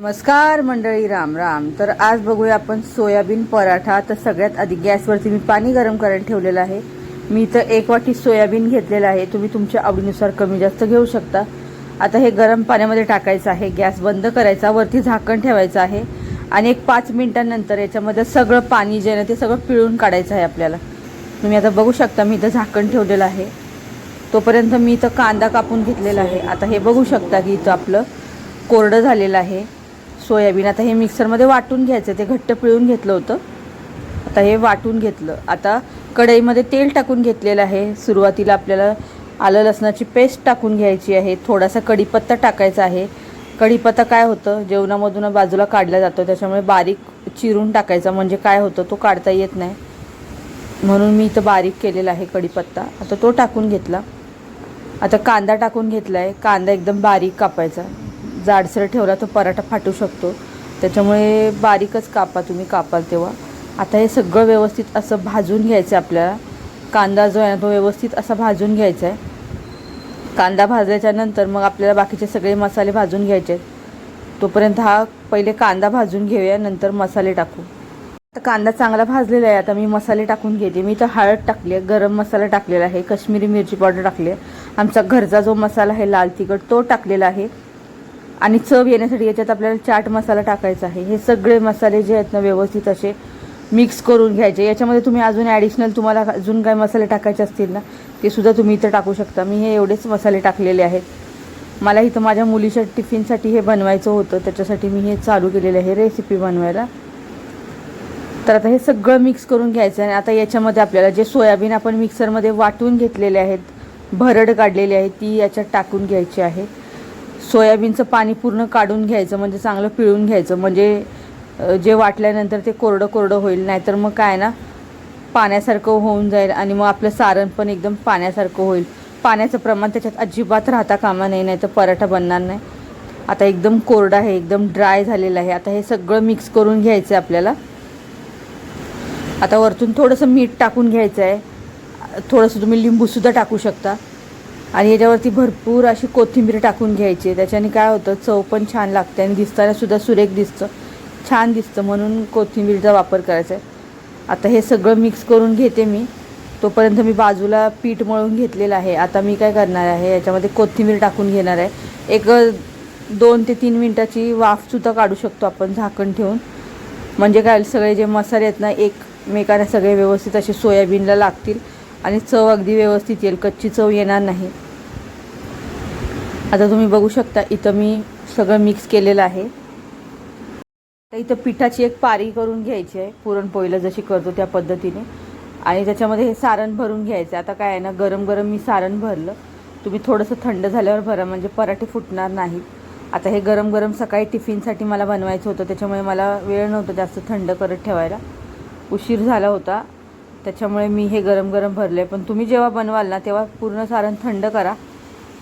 नमस्कार मंडळी राम राम. तर आज बघूया आपण सोयाबीन पराठा. तर सगळ्यात आधी गॅसवरती मी पाणी गरम करायला ठेवलेलं आहे. मी इथं एक वाटी सोयाबीन घेतलेलं आहे. तुम्ही तुमच्या आवडीनुसार कमी जास्त घेऊ शकता. आता हे गरम पाण्यामध्ये टाकायचं आहे. गॅस बंद करायचा वरती झाकण ठेवायचं आहे. आणि एक पाच मिनिटांनंतर याच्यामध्ये सगळं पाणी जे आहे ना ते सगळं पिळून काढायचं आहे आपल्याला. तुम्ही आता बघू शकता मी इथं झाकण ठेवलेलं आहे. तोपर्यंत मी इथं कांदा कापून घेतलेला आहे. आता हे बघू शकता की इथं आपलं कोरडं झालेलं आहे. सोयाबीन आता हे मिक्सरमध्ये वाटून घ्यायचं ते घट्ट पिळून घेतलं होतं. आता हे वाटून घेतलं. आता कढईमध्ये तेल टाकून घेतलेलं आहे. सुरुवातीला आपल्याला आलं लसणाची पेस्ट टाकून घ्यायची आहे. थोडासा कढीपत्ता टाकायचा आहे. कढीपत्ता काय होतं? जेवणामधून बाजूला काढला जातो. त्याच्यामुळे बारीक चिरून टाकायचा. म्हणजे काय होतं? तो काढता येत नाही. म्हणून मी इथं बारीक केलेला आहे कढीपत्ता. आता तो टाकून घेतला. आता कांदा टाकून घेतला आहे कांदा एकदम बारीक कापायचा. जाडसर ठेवला तर पराठा फाटू शकतो. त्याच्यामुळे बारीकच कापा तुम्ही कापाल तेव्हा. आता हे सगळं व्यवस्थित असं भाजून घ्यायचं आहे आपल्याला. कांदा जो आहे ना तो व्यवस्थित असा भाजून घ्यायचा आहे कांदा भाजल्याच्या नंतर मग आपल्याला बाकीचे सगळे मसाले भाजून घ्यायचे आहेत तोपर्यंत हा पहिले कांदा भाजून घेऊया नंतर मसाले टाकू. आता कांदा चांगला भाजलेला आहे आता मी मसाले टाकून घेते. मी तर हळद टाकली आहे गरम मसाला टाकलेला आहे काश्मीरी मिरची पावडर टाकली आहे. आमचा घरचा जो मसाला आहे लाल तिखट तो टाकलेला आहे. आणि चव येण्यासाठी याच्यात आपल्याला चाट मसाला टाकायचा आहे. हे सगळे मसाले जे आहेत ना व्यवस्थित असे मिक्स करून घ्यायचे. याच्यामध्ये तुम्ही अजून ॲडिशनल तुम्हाला अजून काय मसाले टाकायचे असतील ना ते सुद्धा तुम्ही इथं टाकू शकता. मी हे एवढेच मसाले टाकलेले आहेत. मला इथं माझ्या मुलीच्या टिफिनसाठी हे बनवायचं होतं. त्याच्यासाठी मी हे चालू केलेलं आहे रेसिपी बनवायला. तर आता हे सगळं मिक्स करून घ्यायचं आहे. आणि आता याच्यामध्ये आपल्याला जे सोयाबीन आपण मिक्सरमध्ये वाटून घेतलेले आहेत भरड काढलेली आहे ती याच्यात टाकून घ्यायची आहे. सोयाबीनचं पाणी पूर्ण काढून घ्यायचं म्हणजे चांगलं पिळून घ्यायचं म्हणजे जे वाटल्यानंतर ते कोरडं कोरडं होईल नाहीतर मग काय ना पाण्यासारखं होऊन जाईल आणि मग आपलं सारण पण एकदम पाण्यासारखं होईल. पाण्याचं प्रमाण त्याच्यात अजिबात राहता कामा नाही नाही तर पराठा बनणार नाही. आता एकदम कोरडा आहे एकदम ड्राय झालेलं आहे. आता हे सगळं मिक्स करून घ्यायचं आहे आपल्याला. आता वरतून थोडंसं मीठ टाकून घ्यायचं आहे. थोडंसं तुम्ही लिंबूसुद्धा टाकू शकता. आणि याच्यावरती भरपूर अशी कोथिंबीर टाकून घ्यायची. त्याच्याने काय होतं चव पण छान लागते आणि दिसताना सुद्धा सुरेख दिसतं. छान दिसतं म्हणून कोथिंबीरचा वापर करायचा आहे. आता हे सगळं मिक्स करून घेते मी. तोपर्यंत मी बाजूला पीठ मळून घेतलेलं आहे. आता मी काय करणार आहे याच्यामध्ये कोथिंबीर टाकून घेणार आहे. एक दोन ते तीन मिनटाची वाफसुद्धा काढू शकतो आपण झाकण ठेवून. म्हणजे काय सगळे जे मसाले आहेत ना एकमेकांना सगळे व्यवस्थित असे सोयाबीनला लागतील आणि चव अगदी व्यवस्थित येईल. कच्ची चव येणार नाही. आता तुम्ही बघू शकता इथं मी सगळं मिक्स केलेलं आहे. आता इथं पिठाची एक पारी करून घ्यायची आहे पुरणपोळीला जशी करतो त्या पद्धतीने. आणि त्याच्यामध्ये हे सारण भरून घ्यायचं आहे. आता काय आहे ना गरम गरम मी सारण भरलं. तुम्ही थोडंसं थंड झाल्यावर भरा म्हणजे पराठे फुटणार नाहीत. आता हे गरम गरम सकाळी टिफिनसाठी मला बनवायचं होतं त्याच्यामुळे मला वेळ नव्हता जास्त थंड करत ठेवायला. उशीर झाला होता त्याच्यामुळे मी हे गरम गरम भरलं आहे पण तुम्ही जेव्हा बनवाल ना तेव्हा पूर्ण सारण थंड करा.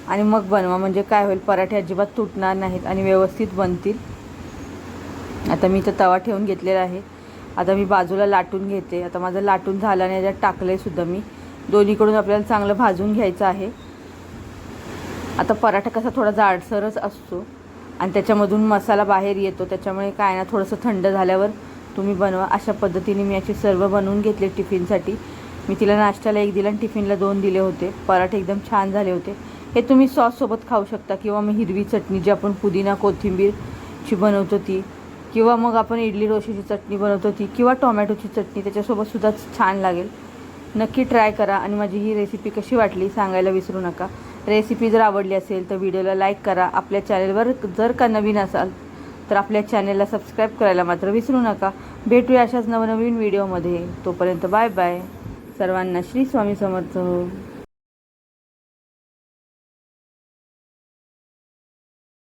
आणि मग बनवा म्हणजे काय होईल पराठे अजिबात तुटणार नाहीत आणि व्यवस्थित बनतील. आता मी इथं तवा ठेवून घेतलेला आहे. आता मी बाजूला लाटून घेते. आता माझं लाटून झालं आणि याच्यात टाकलं आहे सुद्धा मी. दोन्हीकडून आपल्याला चांगलं भाजून घ्यायचं आहे. आता पराठा कसा थोडा जाडसरच असतो आणि त्याच्यामधून मसाला बाहेर येतो. त्याच्यामुळे काय ना थोडंसं थंड झाल्यावर तुम्ही बनवा. अशा पद्धतीने मी याची सर्व बनवून घेतले टिफिनसाठी. मी तिला नाश्त्याला एक दिला आणि टिफिनला दोन दिले होते. पराठे एकदम छान झाले होते. हे तुम्ही सॉससोबत खाऊ शकता किंवा मग हिरवी चटणी जी आपण पुदिना कोथिंबीरची बनवतो ती किंवा मग आपण इडली डोशीची चटणी बनवतो ती किंवा टोमॅटोची चटणी त्याच्यासोबतसुद्धा छान लागेल. नक्की ट्राय करा आणि माझी ही रेसिपी कशी वाटली सांगायला विसरू नका. रेसिपी जर आवडली असेल तर व्हिडिओला लाईक करा. आपल्या चॅनेलवर जर का नवीन असाल तर आपल्या चॅनेलला सबस्क्राईब करायला मात्र विसरू नका. भेटूया अशाच नवनवीन व्हिडिओमध्ये तोपर्यंत बाय बाय सर्वांना श्री स्वामी समर्थ.